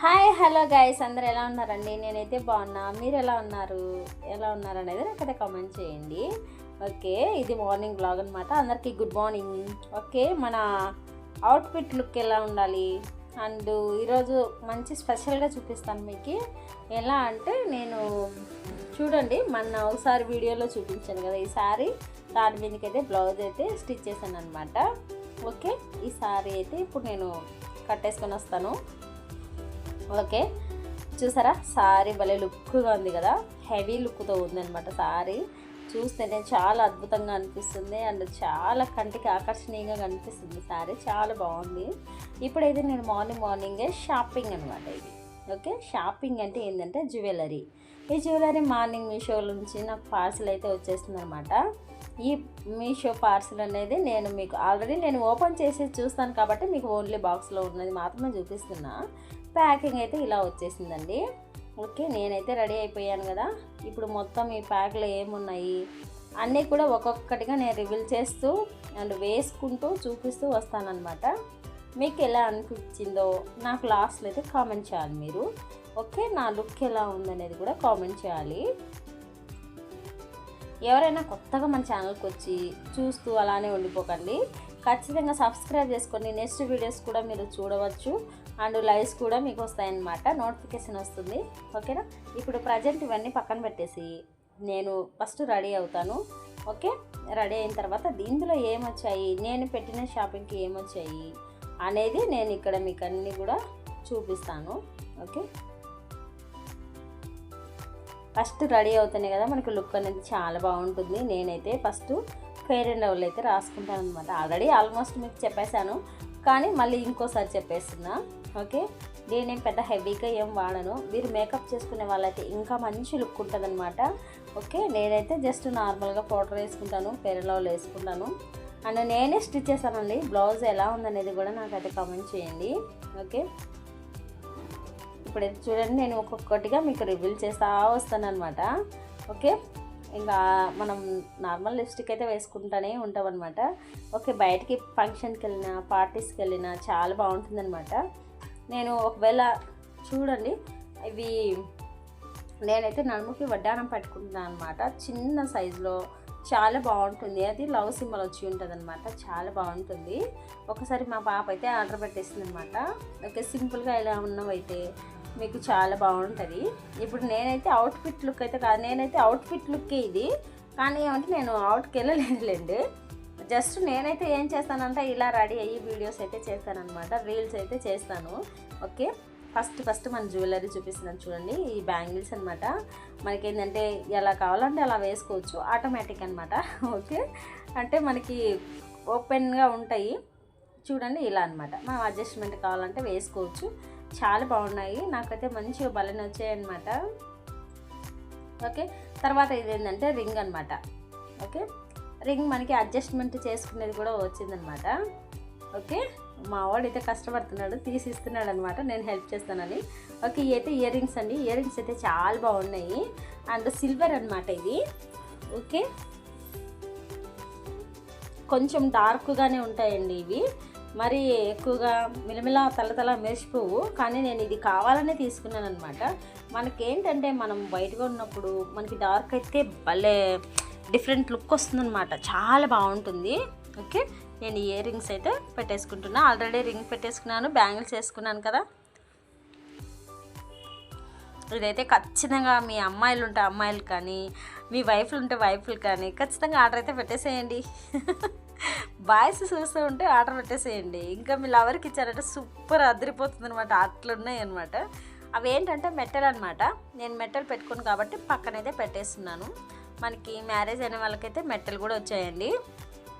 Hi hello guys అందరు ఎలా ఉన్నారండి? నేనైతే బాగున్నా. మీరు ఎలా ఉన్నారు? ఎలా ఉన్నారు అనేది నాకైతే కామెంట్ చేయండి. ఓకే ఇది మార్నింగ్ బ్లాగ్ అనమాట అందరికీ గుడ్ మార్నింగ్ ఓకే మన అవుట్ఫిట్ లుక్ ఎలా ఉండాలి? అండ్ ఈరోజు మంచి స్పెషల్గా చూపిస్తాను మీకు. ఎలా అంటే నేను చూడండి మొన్న ఒకసారి వీడియోలో చూపించాను కదా ఈ సారీ దాని మీదకైతే బ్లౌజ్ అయితే స్టిచ్ చేశాను అనమాట ఓకే ఈ సారీ అయితే ఇప్పుడు నేను కట్టేసుకొని వస్తాను. ఓకే. చూసారా? సారీ భలే లుక్గా ఉంది కదా? హెవీ లుక్తో ఉందనమాట సారీ. చూస్తేనే చాలా అద్భుతంగా అనిపిస్తుంది. అండ్ చాలా కంటికి ఆకర్షణీయంగా కనిపిస్తుంది సారీ. చాలా బాగుంది. ఇప్పుడైతే నేను మార్నింగ్ మార్నింగే షాపింగ్ అనమాట ఇది. ఓకే? షాపింగ్ అంటే ఏంటంటే జ్యువెలరీ. ఈ జ్యువెలరీ మార్నింగ్ మీషో నుంచి నాకు పార్సిల్ అయితే వచ్చేస్తుంది అనమాట ఈ మీషో పార్సిల్ అనేది నేను మీకు ఆల్రెడీ నేను ఓపెన్ చేసి చూస్తాను కాబట్టి మీకు ఓన్లీ బాక్స్లో ఉన్నది మాత్రమే చూపిస్తున్నా. ప్యాకింగ్ అయితే ఇలా వచ్చేసిందండి. ఓకే నేనైతే రెడీ అయిపోయాను కదా. ఇప్పుడు మొత్తం ఈ ప్యాక్లో ఏమున్నాయి? అన్నీ కూడా ఒక్కొక్కటిగా నేను రివీల్ చేస్తూ అండ్ వేసుకుంటూ చూపిస్తూ వస్తానన్నమాట. మీకు ఎలా అనిపించిందో నాకు లాస్ట్లో అయితే కామెంట్ చేయాలి మీరు. ఓకే నా లుక్ ఎలా ఉందనేది కూడా కామెంట్ చేయాలి. ఎవరైనా కొత్తగా మన ఛానల్కి వచ్చి చూస్తూ అలానే ఉండిపోకండి. ఖచ్చితంగా సబ్స్క్రైబ్ చేసుకొని నెక్స్ట్ వీడియోస్ కూడా మీరు చూడవచ్చు. అండ్ లైవ్స్ కూడా మీకు వస్తాయన్నమాట. నోటిఫికేషన్ వస్తుంది. ఓకేనా? ఇప్పుడు ప్రజెంట్ ఇవన్నీ పక్కన పెట్టేసి నేను ఫస్ట్ రెడీ అవుతాను. ఓకే? రెడీ అయిన తర్వాత ఇందులో ఏమొచ్చాయి? నేను పెట్టిన షాపింగ్కి ఏమొచ్చాయి? అనేది నేను ఇక్కడ మీకు అన్నీ కూడా చూపిస్తాను. ఓకే? ఫస్ట్ రెడీ అవుతానే కదా మనకు లుక్ అనేది చాలా బాగుంటుంది. నేనైతే ఫస్ట్ ఫెయిర్ అండ్ లవ్లీ అయితే రాసుకుంటాను అనమాట ఆల్రెడీ ఆల్మోస్ట్ మీకు చెప్పేశాను. కానీ మళ్ళీ ఇంకోసారి చెప్పేస్తున్నా. ఓకే? నేనేం పెద్ద హెవీగా ఏం వాడను. మీరు మేకప్ చేసుకునే వాళ్ళైతే ఇంకా మంచి లుక్ ఉంటుంది అనమాట ఓకే? నేనైతే జస్ట్ నార్మల్గా పౌడర్ వేసుకుంటాను ఫెయిర్ వేసుకుంటాను. అండ్ నేనే స్టిచ్ చేశానండి. బ్లౌజ్ ఎలా ఉందనేది కూడా నాకైతే కామెంట్ చేయండి. ఓకే? ఇప్పుడైతే చూడండి నేను ఒక్కొక్కటిగా మీకు రివీల్ చేస్తూ వస్తాను అనమాట ఓకే? ఇంకా మనం నార్మల్ లిప్స్టిక్ అయితే వేసుకుంటూనే ఉంటాం అనమాట ఓకే? బయటికి ఫంక్షన్కి వెళ్ళినా పార్టీస్కి వెళ్ళినా చాలా బాగుంటుందన్నమాట. నేను ఒకవేళ చూడండి ఇవి నేనైతే నడుముకి వడ్డానం పెట్టుకుంటున్నాను అనమాట చిన్న సైజులో చాలా బాగుంటుంది. అది లవ్ సింబల్ వచ్చి ఉంటుంది అనమాట చాలా బాగుంటుంది. ఒకసారి మా పాప అయితే ఆర్డర్ పెట్టేసింది అనమాట ఓకే సింపుల్గా ఇలా ఉన్నవైతే మీకు చాలా బాగుంటుంది. ఇప్పుడు నేనైతే అవుట్ఫిట్ లుక్ అయితే కాదు నేనైతే అవుట్ఫిట్ లుక్కే ఇది. కానీ ఏమంటే నేను అవుట్కి వెళ్ళలేదులేండి. జస్ట్ నేనైతే ఏం చేస్తానంటే ఇలా రెడీ అయ్యి వీడియోస్ అయితే చేస్తానమాట రీల్స్ అయితే చేస్తాను. ఓకే? ఫస్ట్ ఫస్ట్ మన జ్యువెలరీ చూపిస్తున్నాను చూడండి ఈ బ్యాంగిల్స్ అనమాట మనకేంటంటే ఎలా కావాలంటే అలా వేసుకోవచ్చు ఆటోమేటిక్ అనమాట ఓకే? అంటే మనకి ఓపెన్గా ఉంటాయి. చూడండి ఇలా అనమాట మనం అడ్జస్ట్మెంట్ కావాలంటే వేసుకోవచ్చు. చాలా బాగున్నాయి. నాకైతే మంచిగా బలని వచ్చాయన్నమాట ఓకే? తర్వాత ఇది ఏంటంటే రింగ్ అనమాట ఓకే? రింగ్ మనకి అడ్జస్ట్మెంట్ చేసుకునేది కూడా వచ్చిందనమాట ఓకే మా అయితే కష్టపడుతున్నాడు తీసి ఇస్తున్నాడు అనమాట నేను హెల్ప్ చేస్తానని. ఓకే ఇవి అయితే ఇయర్ రింగ్స్ అండి. ఇయర్ రింగ్స్ అయితే చాలా బాగున్నాయి. అండ్ సిల్వర్ అనమాట ఇది. ఓకే కొంచెం డార్క్గానే ఉంటాయండి ఇవి. మరి ఎక్కువగా మిలమిల తలతల మెరిసిపోవు. కానీ నేను ఇది కావాలనే తీసుకున్నాను అనమాట మనకేంటంటే మనం బయటగా ఉన్నప్పుడు మనకి డార్క్ అయితే భలే డిఫరెంట్ లుక్ వస్తుందన్నమాట. చాలా బాగుంటుంది. ఓకే? నేను ఇయర్ రింగ్స్ అయితే పెట్టేసుకుంటున్నా. ఆల్రెడీ రింగ్ పెట్టేసుకున్నాను బ్యాంగిల్స్ వేసుకున్నాను కదా. ఇదైతే ఖచ్చితంగా మీ అమ్మాయిలు ఉంటే అమ్మాయిలు కానీ మీ వైఫ్లు ఉంటే వైఫ్లు కానీ ఖచ్చితంగా ఆర్డర్ అయితే పెట్టేసేయండి. బాయ్స్ చూస్తూ ఉంటే ఆర్డర్ పెట్టేసేయండి. ఇంకా మీ లవర్కి ఇచ్చారంటే సూపర్ అదిరిపోతుంది అనమాట అట్లున్నాయి అనమాట అవి ఏంటంటే మెటల్ అనమాట నేను మెటల్ పెట్టుకుని కాబట్టి పక్కనైతే పెట్టేస్తున్నాను. మనకి మ్యారేజ్ అయిన వాళ్ళకైతే మెట్టలు కూడా వచ్చాయండి.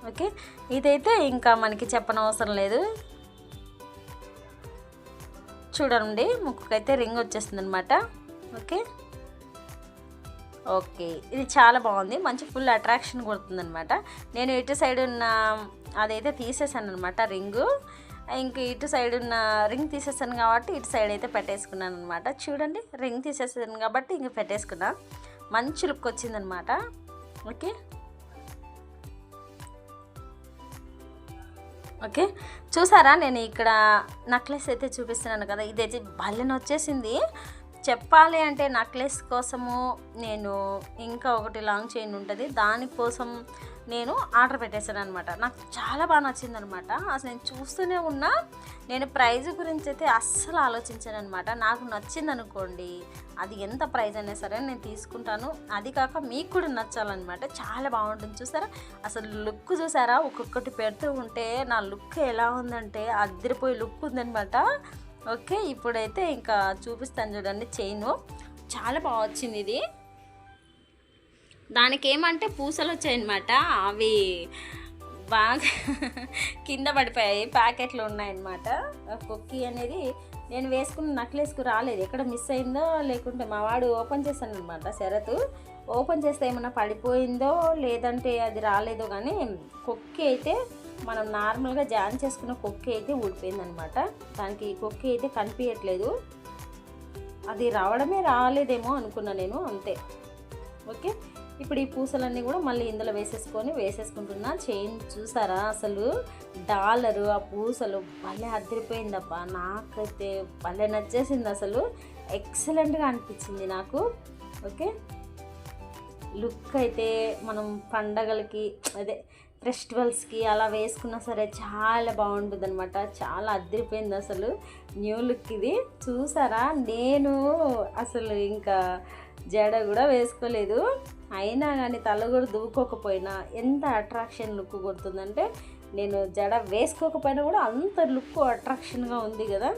ఓకే? ఇదైతే ఇంకా మనకి చెప్పనవసరం లేదు. చూడండి ముక్కుకైతే రింగ్ వచ్చేస్తుంది అనమాట ఓకే? ఓకే. ఇది చాలా బాగుంది. మంచి ఫుల్ అట్రాక్షన్ కొడుతుంది అనమాట నేను ఇటు సైడ్ ఉన్న అదైతే తీసేసాను అనమాట రింగు. ఇంక ఇటు సైడ్ ఉన్న రింగ్ తీసేసాను కాబట్టి ఇటు సైడ్ అయితే పెట్టేసుకున్నాను అనమాట చూడండి రింగ్ తీసేసాను కాబట్టి ఇంక పెట్టేసుకున్నాను మంచి లుక్ వచ్చిందనమాట. ఓకే? ఓకే? చూసారా? నేను ఇక్కడ నక్లెస్ అయితే చూపిస్తున్నాను కదా ఇదైతే భలెన వచ్చేసింది చెప్పాలి అంటే నక్లెస్ కోసము నేను ఇంకా ఒకటి లాంగ్ చైన్ ఉంటుంది. దానికోసం నేను ఆర్డర్ పెట్టేశాను అనమాట నాకు చాలా బాగా నచ్చింది అనమాట అసలు నేను చూస్తూనే ఉన్నా నేను ప్రైజ్ గురించి అయితే అస్సలు ఆలోచించాను అనమాట నాకు నచ్చింది అనుకోండి అది ఎంత ప్రైజ్ అయినా సరే నేను తీసుకుంటాను. అది కాక మీకు కూడా నచ్చాలన్నమాట. చాలా బాగుంటుంది చూసారా? అసలు లుక్ చూసారా? ఒక్కొక్కటి పెడుతూ ఉంటే నా లుక్ ఎలా ఉందంటే అదిరిపోయి లుక్ ఉందనమాట ఓకే ఇప్పుడైతే ఇంకా చూపిస్తాను చూడండి చైను. చాలా బాగా వచ్చింది ఇది. దానికి ఏమంటే పూసలు వచ్చాయన్నమాట అవి బాగా కింద పడిపోయాయి ప్యాకెట్లు ఉన్నాయన్నమాట. కుక్కీ అనేది నేను వేసుకున్న నక్లెస్కు రాలేదు. ఎక్కడ మిస్ అయిందో లేకుంటే మా వాడు ఓపెన్ చేశాను అనమాట శరత్. ఓపెన్ చేస్తే ఏమైనా పడిపోయిందో లేదంటే అది రాలేదో కానీ కుక్కీ అయితే మనం నార్మల్గా జాయిన్ చేసుకున్న కుక్కీ అయితే ఊడిపోయిందనమాట దానికి కుక్కీ అయితే కనిపించట్లేదు అది రావడమే రాలేదేమో అనుకున్నా నేను అంతే. ఓకే? ఇప్పుడు ఈ పూసలన్నీ కూడా మళ్ళీ ఇందులో వేసేసుకొని వేసేసుకుంటున్నా. చైన్ చూసారా అసలు? డాలరు ఆ పూసలు భలే అదిరిపోయిందబ్బా. నాకైతే భలే నచ్చేసింది అసలు. ఎక్సలెంట్గా అనిపించింది నాకు. ఓకే? లుక్ అయితే మనం పండగలకి అదే ఫెస్టివల్స్కి అలా వేసుకున్నా సరే చాలా బాగుంటుంది అనమాట చాలా అదిరిపోయింది అసలు. న్యూ లుక్ ఇది. చూసారా? నేను అసలు ఇంకా జడ కూడా వేసుకోలేదు. అయినా కానీ తల కూడా దువ్వుకోకపోయినా ఎంత అట్రాక్షన్ లుక్ కొడుతుందంటే నేను జడ వేసుకోకపోయినా కూడా అంత లుక్ అట్రాక్షన్గా ఉంది కదా.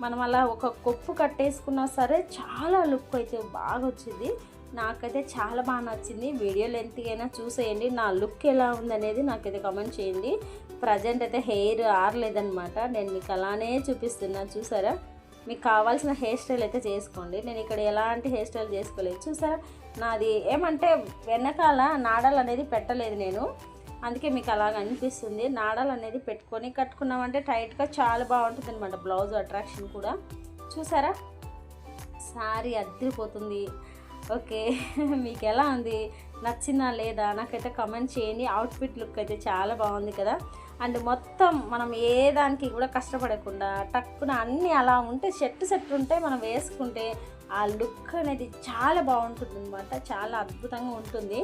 మనం అలా ఒక కొప్పు కట్టేసుకున్నా సరే చాలా లుక్ అయితే బాగా వచ్చింది. నాకైతే చాలా బాగా నచ్చింది. వీడియో లెంత్కైనా అయినా చూసేయండి. నా లుక్ ఎలా ఉందనేది నాకైతే కమెంట్ చేయండి. ప్రజెంట్ అయితే హెయిర్ ఆరలేదనమాట నేను మీకు అలానే చూపిస్తున్నా. చూసారా? మీకు కావాల్సిన హెయిర్ స్టైల్ అయితే చేసుకోండి. నేను ఇక్కడ ఎలాంటి హెయిర్ స్టైల్ చేసుకోలేదు. చూసారా? నాది ఏమంటే వెనకాల నాడలు అనేది పెట్టలేదు నేను. అందుకే మీకు అలాగ అనిపిస్తుంది. నాడలు అనేది పెట్టుకొని కట్టుకున్నామంటే టైట్గా చాలా బాగుంటుంది అనమాట బ్లౌజ్ అట్రాక్షన్ కూడా. చూసారా? Sorry అద్దరిపోతుంది okay. మీకు ఎలా ఉంది? నచ్చిందా లేదా? నాకైతే కమెంట్ చేయండి. అవుట్ఫిట్ లుక్ అయితే చాలా బాగుంది కదా. అండ్ మొత్తం మనం ఏ దానికి కూడా కష్టపడకుండా టక్కున అన్నీ అలా ఉంటే సెట్ సెట్ ఉంటే మనం వేసుకుంటే ఆ లుక్ అనేది చాలా బాగుంటుంది అనమాట చాలా అద్భుతంగా ఉంటుంది.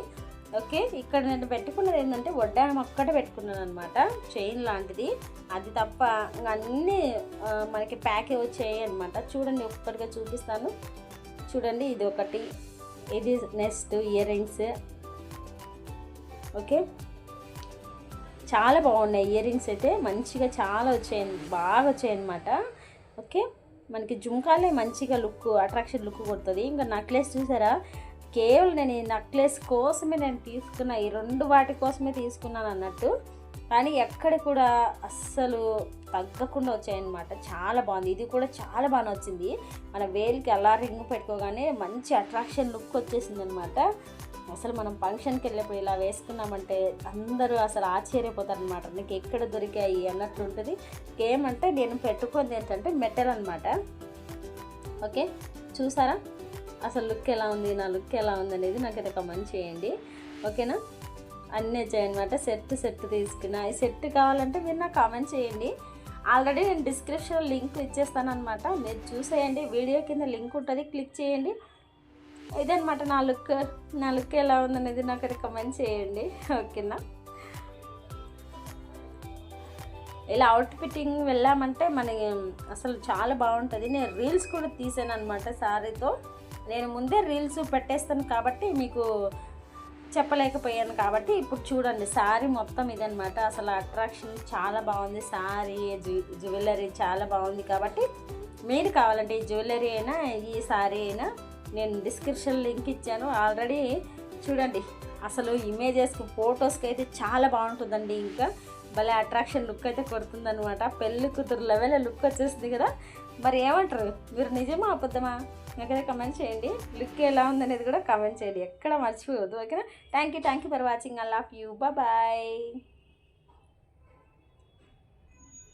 ఓకే? ఇక్కడ నేను పెట్టుకున్నది ఏంటంటే వడ్డానం ఒక్కటే పెట్టుకున్నాను అనమాట చైన్ లాంటిది. అది తప్ప అన్నీ మనకి ప్యాకే వచ్చాయి అనమాట చూడండి ఒక్కటిగా చూపిస్తాను. చూడండి ఇది ఒకటి. ఇది నెక్స్ట్ ఇయర్ రింగ్స్. ఓకే? చాలా బాగున్నాయి. ఇయర్ రింగ్స్ అయితే మంచిగా చాలా వచ్చాయి బాగా వచ్చాయి అనమాట ఓకే? మనకి జుంకాలే మంచిగా లుక్ అట్రాక్షన్ లుక్ కొడుతుంది. ఇంకా నక్లెస్ చూసారా? కేవలం నేను ఈ నక్లెస్ కోసమే నేను తీసుకున్న ఈ రెండు వాటి కోసమే తీసుకున్నాను అన్నట్టు. కానీ ఎక్కడ కూడా అస్సలు తగ్గకుండా వచ్చాయన్నమాట. చాలా బాగుంది. ఇది కూడా చాలా బాగా వచ్చింది. మన వేలికి అలా రింగ్ పెట్టుకోగానే మంచి అట్రాక్షన్ లుక్ వచ్చేసింది అనమాట అసలు మనం ఫంక్షన్కి వెళ్ళిపోయి ఇలా వేసుకున్నామంటే అందరూ అసలు ఆశ్చర్యపోతారు అనమాట నీకు ఎక్కడ దొరికాయి అన్నట్లు ఉంటుంది. ఏమంటే నేను పెట్టుకుంది ఏంటంటే మెటల్ అనమాట ఓకే? చూసారా? అసలు లుక్ ఎలా ఉంది? నా లుక్ ఎలా ఉంది అనేది నాకైతే కమెంట్ చేయండి. ఓకేనా? అన్నీ వచ్చాయన్నమాట. సెట్ సెట్ తీసుకున్నా. ఈ సెట్ కావాలంటే మీరు నాకు కామెంట్ చేయండి. ఆల్రెడీ నేను డిస్క్రిప్షన్ లింక్ ఇచ్చేస్తాను అనమాట మీరు చూసేయండి. వీడియో కింద లింక్ ఉంటుంది. క్లిక్ చేయండి. ఇదనమాట నా లుక్. నా లుక్ ఎలా ఉందనేది నాకు కమెంట్ చేయండి. ఓకేనా? ఇలా అవుట్ ఫిట్టింగ్ వెళ్ళామంటే మనకి అసలు చాలా బాగుంటుంది. నేను రీల్స్ కూడా తీసాను అనమాట శారీతో నేను ముందే రీల్స్ పెట్టేస్తాను కాబట్టి మీకు చెప్పలేకపోయాను కాబట్టి ఇప్పుడు చూడండి శారీ మొత్తం ఇదనమాట అసలు అట్రాక్షన్ చాలా బాగుంది. శారీ జ్యువెలరీ చాలా బాగుంది కాబట్టి మీరు కావాలంటే ఈ జ్యువెలరీ అయినా ఈ శారీ అయినా నేను డిస్క్రిప్షన్ లింక్ ఇచ్చాను. ఆల్రెడీ చూడండి అసలు ఇమేజెస్కి ఫొటోస్కి అయితే చాలా బాగుంటుందండి ఇంకా. భలే అట్రాక్షన్ లుక్ అయితే కొడుతుందనమాట పెళ్ళి కూతురు లెవెల్ లుక్ వచ్చేసింది కదా. మరి ఏమంటారు? మీరు నిజమా అబద్ధమా? నాకైతే కమెంట్ చేయండి. లుక్ ఎలా ఉందనేది కూడా కమెంట్ చేయండి. ఎక్కడ మర్చిపోవద్దు ఓకేనా? Thank you thank you for watching I love you bye